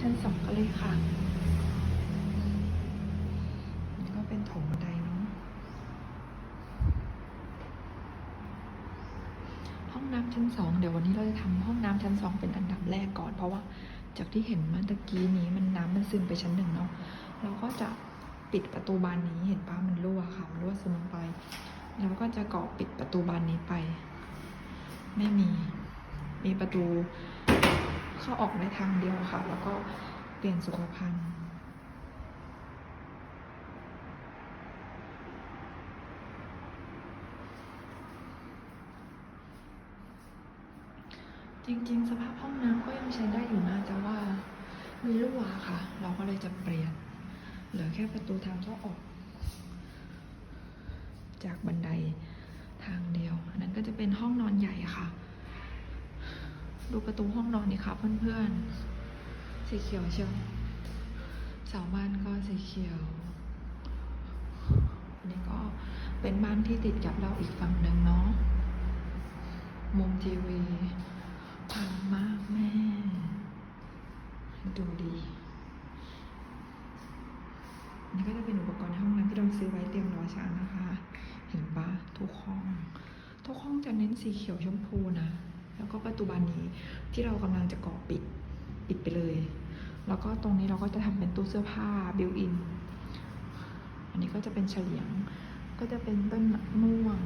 ชั้นสองกันเลยค่ะ ก็เป็นโถงบันไดเนาะห้องน้ำชั้นสองเดี๋ยววันนี้เราจะทำห้องน้ำชั้นสองเป็นอันดับแรกก่อน เพราะว่าจากที่เห็นเมื่อตะกี้นี้มันน้ำมันซึมไปชั้นหนึ่งเนาะเราก็จะปิดประตูบานนี้เห็นป้ามันรั่วค่ะ มันรั่วซึมไป แล้วก็จะเกาะปิดประตูบานนี้ไป ไม่มี มีประตู เข้าออกในทางเดียวค่ะ แล้วก็เปลี่ยนสุขภัณฑ์จริงๆ สภาพห้องน้ำก็ยังใช้ได้อยู่นะแต่ว่ามีรั่วค่ะ เราก็เลยจะเปลี่ยน เหลือแค่ประตูทางเข้าออก จากบันไดทางเดียว อันนั้นก็จะเป็นห้องนอนใหญ่ค่ะ ดูประตูห้องนอนนี่ค่ะเพื่อนๆ สีเขียวเชียวเสาบ้านก็สีเขียว อันนี้ก็เป็นบ้านที่ติดกับเราอีกฝั่งหนึ่งเนาะ มุมทีวีพังมากแม่ ดูดีนี่ก็จะเป็นอุปกรณ์ห้องน้ำที่เราซื้อไว้เตรียมรอช้างนะคะ เห็นปะทุกห้อง ทุกห้องจะเน้นสีเขียวชมพูนะ แล้วก็ประตูบานนี้ที่เรากำลังจะก่อปิดปิดไปเลย แล้วก็ตรงนี้เราก็จะทำเป็นตู้เสื้อผ้าบิวอิน อันนี้ก็จะเป็นเฉลียง ก็จะเป็นต้นมะม่วง